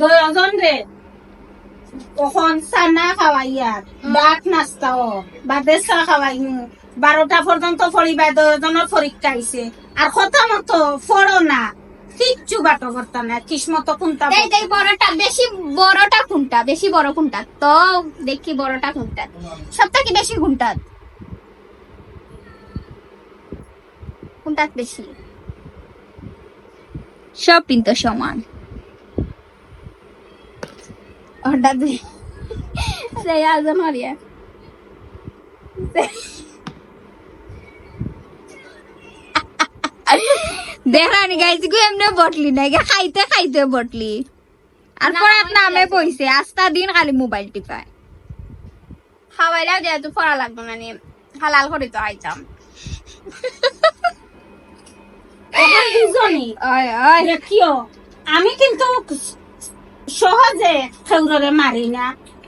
দশজন রে কখন চানা খাওয়াইয়ার ডাক নাস্তাও বাদে চা খাওয়াইমু বারোটা পর্যন্ত পড়িবা দশজনের পরীক্ষা আইছে আর কথা মতো ফড়ো না। কিচ্ছু বাটো করতা না কিসমতো কোনটা দেখ বড়টা বেশি বড়টা কোনটা বেশি বড় কোনটা? তো দেখি বড়টা কোনটা। সব থেকে বেশি কোনটা কোনটা বেশি সব কিন্তু সমান। দে সেই হারিয়া দেখানি গাইছি গো এমনি বটলি নাই গে খাইতে খাইতে বটলি। আর না, নামে বইছে আস্তা দিন খালি মোবাইল টিপায়। খাওয়াইলাও যেহেতু পড়া লাগবে না নি হালাল করে তো আইতাম আমি কিন্তু সহজে খেউরে মারি না।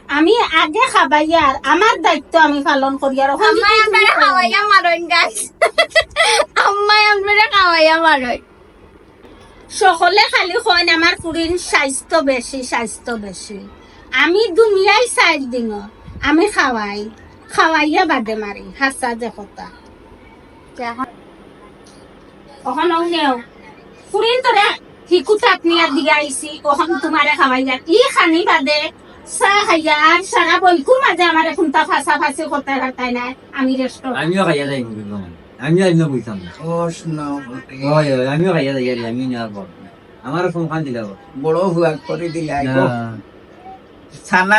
আমি আগে খাবাইয়ার আমার দায়িত্ব আমি পালন করি আর আম্মাই খাওয়াইয়া গাইস আম্মাই খাওয়াইয়া সকলে খালি কইন আমার কুড়ির স্বাস্থ্য বেশি স্বাস্থ্য বেশি আমি দুনিয়ায় চার দিন আমি খাওয়াই খাওয়াইয়া বাদে মারি হাসা যে কথা ওখানে নেও। তোরে হিকুতাত নিয়ার দিকে আইসি ওখান তোমারে খাওয়াইয়া ই খানি বাদে আর সারা বইকু মাঝে আমার খুনতা ফাঁসা ফাঁসি করতে পারতাই না আমি রেস্ট আমিও খাইয়া যাই আমিও আমিও বুঝতাম না ওই ওই আমিও খাইয়া যাই আমি নেওয়ার পর আমার ফোন খান দিলা বড় হুয়া করে দিলে আইগো।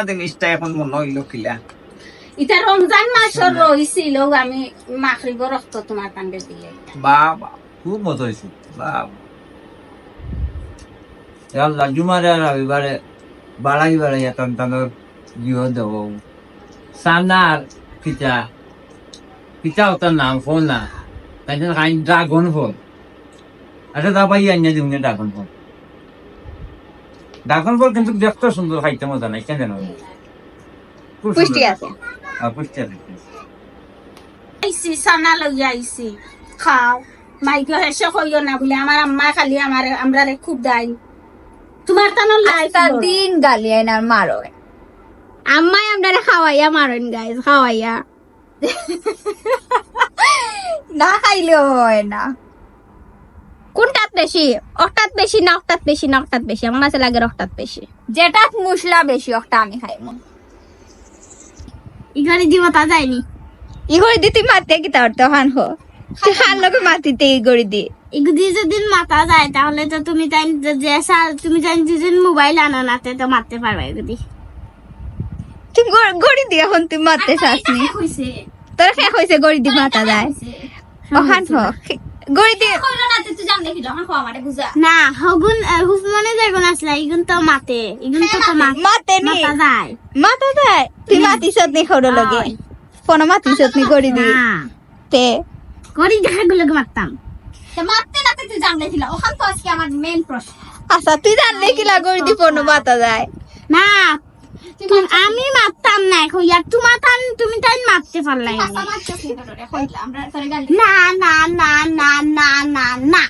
জিনিসটা এখন মনে হইল কিলা ইটা রমজান মাসর রইছিল আমি মাখরিব রক্ত তোমার কাণ্ডে দিলে। বাবা। খুব মতো হয়েছে বাবা। আল্লাহ জুমারে আর রবিবারে বাড়াই বাড়াই এতন তানোর গৃহ দেব। সানার পিতা পিতা ওটার নাম ফোন না তাই খাই ড্রাগন ফল। আচ্ছা তা পাই আনিয়া দিন ড্রাগন ফল। ড্রাগন ফল কিন্তু দেখতে সুন্দর খাইতে মজা নাই কেন জানো। পুষ্টি আছে। হ্যাঁ, পুষ্টি আছে। আইসি সানা লই আইসি খাও। মাইকে হেসে কইও না বলে আমার আম্মা খালি আমার আমরা খুব দাই তোমার তানো লাইফ দিন গালি আইন আর মারয় আম্মাই আপনারা খাওয়াইয়া মারইন গাইস খাওয়াইয়া। না খাইলেও হয় না। কোনটাত বেশি? অকটাত বেশি না অকটাত বেশি না অকটাত বেশি? আমার কাছে লাগে অকটাত বেশি। যেটা মশলা বেশি একটা আমি খাইমু। ইগারে দিব তা যায়নি। ই করে দি তুই মাতে কি তার তো হান হো হান লোকে মাতিতে ই করে দি এগুদি যদি মাথা যায় তাহলে তো তুমি তাই যে তুমি জানি যদি মোবাইল আনো নাতে তো মারতে পারবে এগুদি তুই গড়- গড়ি দি এখন তুই মারতে চাসনি তোর শেষ হয়েছে গড়ি দি মাতা যায়? অহান হ গড়ি দি না হগুন হুসমানে তো মাতে তো তো মাতে নি। মাথা যায়। মাতা যায়। তুই মাতিস নি খড়ো লগে। ফোন মাতিস নি গড়ি দি না তে। করি দেখা মারতাম। মারতে না তুই জানলে ছিল ওখান আচ্ছা, তুই জানলে কি লাগরি আচ্ছা। দিব যায়। না আমি মারতাম না এখন। ইয়ার তুমি মাতান তুমি তাই মারতে পারলাই না না না না না না না।